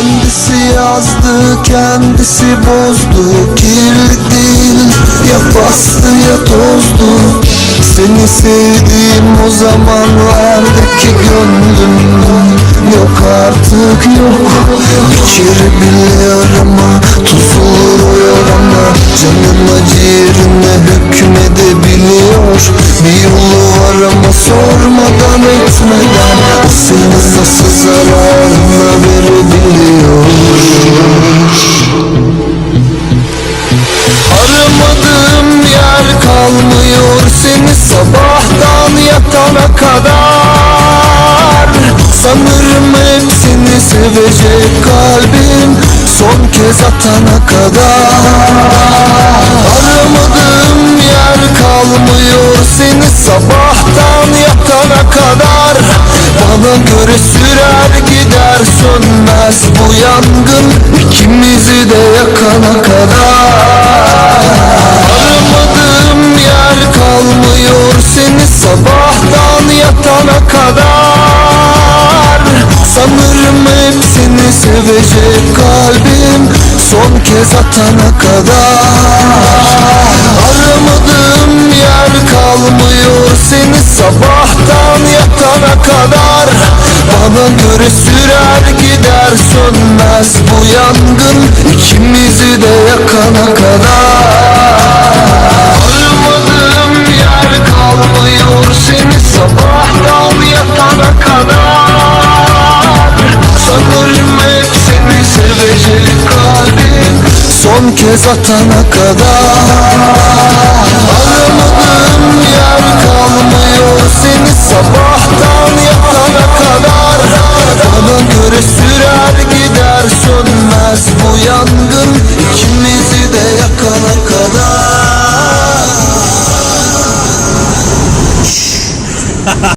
Kendisi yazdı, kendisi bozdu. Kirli değil, ya bastı ya tozdu. Seni sevdiğim o zamanlardaki gönlüm. Yok artık yok. İçeri bile arama Tuzulur o yarama Canın acırına hükmedebiliyor. Bir yolu var ama sormadan etmeden. O seni nasıl zararına yatana kadar. Sanırım hepsini sevecek kalbim son kez atana kadar. Aramadığım yer kalmıyor seni sabahtan yatana kadar. Bana göre sürer gider sönmez bu yangın Sanırım hepsini sevecek kalbim. Son kez atana kadar. Aramadığım yer kalmıyor seni sabahtan yatana kadar. Bana göre sürer gider sönmez bu yangın. İkimizi de yakana kadar son kez atana kadar